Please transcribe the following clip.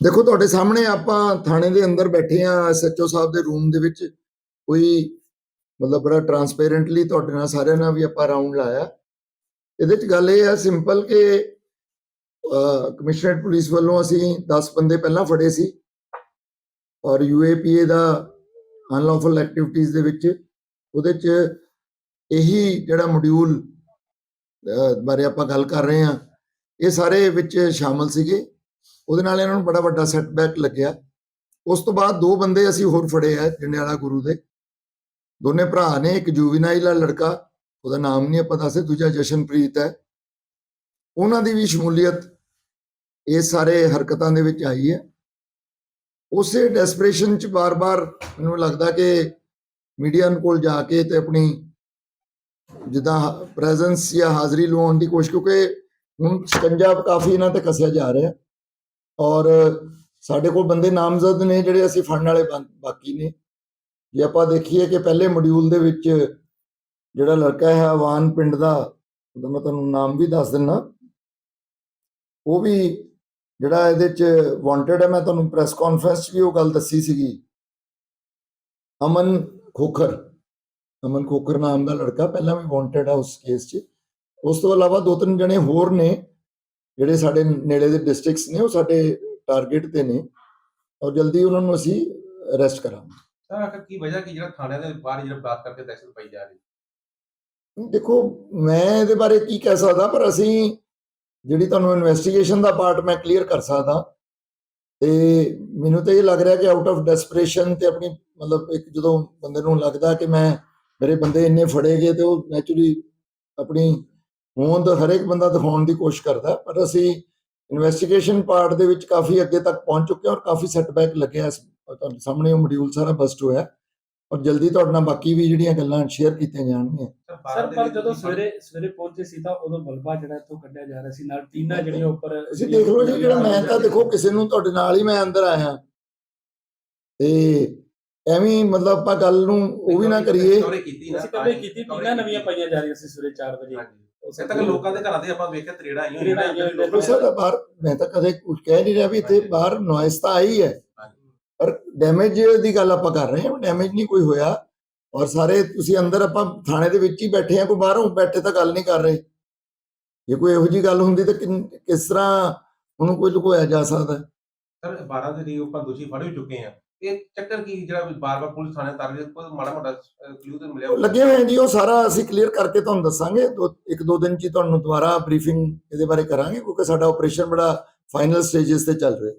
ਦੇਖੋ, ਤੁਹਾਡੇ ਸਾਹਮਣੇ ਆਪਾਂ ਥਾਣੇ ਦੇ ਅੰਦਰ ਬੈਠੇ ਆ ਐਸਐਚਓ ਸਾਹਿਬ ਦੇ ਰੂਮ ਦੇ ਵਿੱਚ। ਕੋਈ ਮਤਲਬ ਬੜਾ ਟਰਾਂਸਪੇਰੈਂਟਲੀ ਤੁਹਾਡੇ ਨਾਲ ਸਾਰਿਆਂ ਨਾਲ ਵੀ ਆਪਾਂ ਰਾਉਂਡ ਲਾਇਆ। ਇਹਦੇ ਚ ਗੱਲ ਇਹ ਆ ਸਿੰਪਲ ਕਿ ਕਮਿਸ਼ਨਰੇਟ ਪੁਲਿਸ ਵੱਲੋਂ ਅਸੀਂ 10 ਬੰਦੇ ਪਹਿਲਾਂ ਫੜੇ ਸੀ। ਔਰ ਯੂਏਪੀਏ ਦਾ ਅਨਲੌਫਲ ਐਕਟੀਵਿਟੀਜ਼ ਦੇ ਵਿੱਚ, ਉਹਦੇ ਚ ਇਹੀ ਜਿਹੜਾ ਮੋਡਿਊਲ ਬਾਰੇ ਆਪਾਂ ਗੱਲ ਕਰ ਰਹੇ ਹਾਂ, ਇਹ ਸਾਰੇ ਵਿੱਚ ਸ਼ਾਮਲ ਸੀਗੇ। ਉਹਦੇ ਨਾਲ ਇਹਨਾਂ ਨੂੰ ਬੜਾ ਵੱਡਾ ਸੈਟਬੈਕ ਲੱਗਿਆ। ਉਸ ਤੋਂ ਬਾਅਦ ਦੋ ਬੰਦੇ ਅਸੀਂ ਹੋਰ ਫੜੇ ਆ ਜੰਡਿਆਲਾ ਗੁਰੂ ਦੇ। ਦੋਨੇ ਭਰਾ ਨੇ, ਇੱਕ ਜੂਵੀਨਾਈਲ ਆ ਲੜਕਾ, ਉਹਦਾ ਨਾਮ ਨਹੀਂ ਆਪਾਂ ਦੱਸੇ ਦੂਜਾ ਜਸ਼ਨਪ੍ਰੀਤ ਹੈ। ਉਹਨਾਂ ਦੀ ਵੀ ਸ਼ਮੂਲੀਅਤ ਇਸ ਸਾਰੇ ਹਰਕਤਾਂ ਦੇ ਵਿੱਚ ਆਈ ਹੈ। ਉਸੇ ਡੈਸਪਰੇਸ਼ਨ ਚ ਬਾਰ-ਬਾਰ ਮੈਨੂੰ ਲੱਗਦਾ ਕਿ ਮੀਡੀਆ ਕੋਲ ਜਾ ਕੇ ਤੇ ਆਪਣੀ ਜਿੱਦਾਂ ਪ੍ਰੈਜ਼ੈਂਸ ਜਾਂ ਹਾਜ਼ਰੀ ਲਵਾਉਣ ਦੀ ਕੋਸ਼ਿਸ਼, ਕਿਉਂਕਿ ਹੁਣ ਸ਼ਿਕੰਜਾ ਕਾਫੀ ਇਹਨਾਂ ਤੇ ਕੱਸਿਆ ਜਾ ਰਿਹਾ। ਔਰ ਸਾਡੇ ਕੋਲ ਬੰਦੇ ਨਾਮਜ਼ਦ ਨੇ ਜਿਹੜੇ ਅਸੀਂ ਫੜਨ ਵਾਲੇ ਬਾ- ਬਾਕੀ ਨੇ। ਜੇ ਆਪਾਂ ਦੇਖੀਏ ਕਿ ਪਹਿਲੇ ਮੋਡਿਊਲ ਦੇ ਵਿੱਚ ਜਿਹੜਾ ਲੜਕਾ ਹੈ ਆਵਾਨ ਪਿੰਡ ਦਾ, ਉਹਦਾ ਮੈਂ ਤੁਹਾਨੂੰ ਨਾਮ ਵੀ ਦੱਸ ਦਿੰਨਾ। ਉਹ ਵੀ ਜਿਹੜਾ ਇਹਦੇ ਚ ਵਾਂਟਡ ਹੈ, ਮੈਂ ਤੁਹਾਨੂੰ ਪ੍ਰੈਸ ਕਾਨਫਰੰਸ 'ਚ ਵੀ ਉਹ ਗੱਲ ਦੱਸੀ ਸੀਗੀ। ਅਮਨ ਖੋਖਰ। ਅਮਨ ਖੋਖਰ ਨਾਮ ਦਾ ਲੜਕਾ ਪਹਿਲਾਂ ਵੀ ਵਾਂਟਡ ਹੈ ਉਸ ਕੇਸ 'ਚ। ਉਸ ਤੋਂ ਇਲਾਵਾ ਦੋ ਤਿੰਨ ਜਣੇ ਹੋਰ ਨੇ। ਜਿਹੜੇ ਸਾਡੇ ਨੇੜੇ ਦੇ ਡਿਸਟ੍ਰਿਕਟਸ ਨੇ ਉਹ ਸਾਡੇ ਟਾਰਗੇਟ ਤੇ ਨੇ। ਔਰ ਜਲਦੀ ਉਹਨਾਂ ਨੂੰ ਅਸੀਂ ਅਰੈਸਟ ਕਰਾਂਗੇ। ਸਰ ਆਖਰ ਕੀ ਵਜ੍ਹਾ ਕਿ ਜਿਹੜਾ ਥਾਣਿਆਂ ਦੇ ਬਾਹਰ ਜਿਹੜਾ ਬਲਾਕ ਕਰਕੇ ਦਹਿਸ਼ਤ ਪਾਈ ਜਾ ਰਹੀ ਦੇਖੋ ਮੈਂ ਇਹਦੇ ਬਾਰੇ ਕੀ ਕਹਿ ਸਕਦਾ ਪਰ ਅਸੀਂ ਜਿਹੜੀ ਤੁਹਾਨੂੰ ਇਨਵੈਸਟੀਗੇਸ਼ਨ ਦਾ ਪਾਰਟ ਮੈਂ ਕਲੀਅਰ ਕਰ ਸਕਦਾ। ਤੇ ਮੈਨੂੰ ਤਾਂ ਇਹ ਲੱਗ ਰਿਹਾ ਕਿ ਆਊਟ ਆਫ ਡੈਸਪਰੇਸ਼ਨ ਤੇ ਆਪਣੀ ਮਤਲਬ ਇੱਕ ਜਦੋਂ ਬੰਦੇ ਨੂੰ ਲੱਗਦਾ ਕਿ ਮੈਂ ਮੇਰੇ ਬੰਦੇ ਇੰਨੇ ਫੜੇ ਗਏ ਤੇ ਉਹ ਨੈਚੁਰਲੀ ਆਪਣੀ ਹੋਂਦ ਹਰੇਕ ਬੰਦਾ ਦਿਖਾਉਣ ਦੀ ਕੋਸ਼ਿਸ਼ ਕਰਦਾ ਪਰ ਅਸੀਂ ਇਨਵੈਸਟੀਗੇਸ਼ਨ ਪਾਰਟ ਦੇ ਵਿੱਚ ਕਾਫੀ ਅੱਗੇ ਤੱਕ ਪਹੁੰਚ ਚੁੱਕੇ ਹਾਂ ਔਰ ਕਾਫੀ ਸੈਟਬੈਕ ਲੱਗਿਆ ਇਸ- ਤੁਹਾਡੇ ਸਾਹਮਣੇ ਉਹ ਮੋਡਿਊਲ ਸਾਰਾ ਬਸਟ ਹੋਇਆ। ਔਰ ਜਲਦੀ ਤੁਹਾਡੇ ਨਾਲ ਬਾਕੀ ਵੀ ਜਿਹੜੀਆਂ ਗੱਲਾਂ ਸ਼ੇਅਰ ਕੀਤੀਆਂ ਜਾਣਗੀਆਂ। ਸਰ ਪਰ ਜਦੋਂ ਸਵੇਰੇ ਸਵੇਰੇ ਪਹੁੰਚੇ ਸੀ ਤਾਂ ਉਦੋਂ ਮਲਬਾ ਜਿਹੜਾ ਇੱਥੋਂ ਕੱਢਿਆ ਜਾ ਰਿਹਾ ਸੀ ਨਾਲ ਟੀਨਾ ਜਿਹੜੀਆਂ ਉੱਪਰ ਤੁਸੀਂ ਦੇਖ ਲਓ ਜੀ ਜਿਹੜਾ ਮੈਂ ਤਾਂ ਦੇਖੋ ਕਿਸੇ ਨੂੰ ਤੁਹਾਡੇ ਨਾਲ ਹੀ ਮੈਂ ਅੰਦਰ ਆਇਆ। ਤੇ ਐਵੇਂ ਮਤਲਬ ਆਪਾਂ ਗੱਲ ਨੂੰ ਉਹ ਵੀ ਨਾ ਕਰੀਏ। ਚੋਰੀ ਕੀਤੀ ਨਾ ਅਸੀਂ ਕਦੇ ਕੀਤੀ ਟੀਨਾ ਨਵੀਆਂ ਪਾਈਆਂ ਜਾ ਰਹੀਆਂ ਸੀ ਸਵੇਰੇ 4 ਵਜੇ। ਹਾਂਜੀ। ਉਸੇ ਤੱਕ ਲੋਕਾਂ ਦੇ ਘਰਾਂ ਦੇ ਆਪਾਂ ਵੇਖਿਆ ਤਰੇੜਾ ਆਈਆਂ ਤਰੇੜਾਂ ਆਈਆਂ ਹੋਈਆਂ ਦੇਖੋ ਸਰ ਬਾਹਰ ਮੈਂ ਤਾਂ ਕਦੇ ਕੁਝ ਕਹਿ ਨਹੀਂ ਰਿਹਾ ਵੀ ਇੱਥੇ ਬਾਹਰ ਨੋਇਸ ਤਾਂ ਆਈ ਹੈ। ਪਰ ਡੈਮੇਜ ਦੀ ਗੱਲ ਆਪਾਂ ਕਰ ਰਹੇ ਹਾਂ ਡੈਮੇਜ ਨਹੀਂ ਕੋਈ ਹੋਇਆ। ਔਰ ਸਾਰੇ ਤੁਸੀਂ ਅੰਦਰ ਆਪਾਂ ਥਾਣੇ ਦੇ ਵਿੱਚ ਹੀ ਬੈਠੇ ਆ ਕੋਈ ਬਾਹਰੋਂ ਬੈਠੇ ਤਾਂ ਗੱਲ ਨਹੀਂ ਕਰ ਰਹੇ। ਜੇ ਕੋਈ ਇਹੋ ਜੀ ਗੱਲ ਹੁੰਦੀ ਤਾਂ ਕਿਸ ਤਰ੍ਹਾਂ ਉਹਨੂੰ ਕੋਈ ਲੁਕੋਇਆ ਜਾ ਸਕਦਾ? ਸਰ 12 ਦੇ ਲਈ ਆਪਾਂ ਦੋਸ਼ੀ ਫੜ ਵੀ ਚੁੱਕੇ ਆ ਇਹ ਚੱਕਰ ਕੀ ਜਿਹੜਾ ਬਾਰ-ਬਾਰ ਪੁਲਿਸ ਥਾਣੇ ਤਾਰ ਰਹੀ ਕੋਈ ਮਾੜਾ ਮੋਟਾ ਕਲੂ ਤੇ ਮਿਲਿਆ ਲੱਗੇ ਹੋਏ ਜੀ, ਉਹ ਸਾਰਾ ਅਸੀਂ ਕਲੀਅਰ ਕਰਕੇ ਤੁਹਾਨੂੰ ਦੱਸਾਂਗੇ। ਇੱਕ ਦੋ ਦਿਨ ਚ ਤੁਹਾਨੂੰ ਦੁਬਾਰਾ ਬਰੀਫਿੰਗ ਇਹਦੇ ਬਾਰੇ ਕਰਾਂਗੇ, ਕਿਉਂਕਿ ਸਾਡਾ ਆਪਰੇਸ਼ਨ ਬੜਾ ਫਾਈਨਲ ਸਟੇजेस ਤੇ ਚੱਲ ਰਿਹਾ।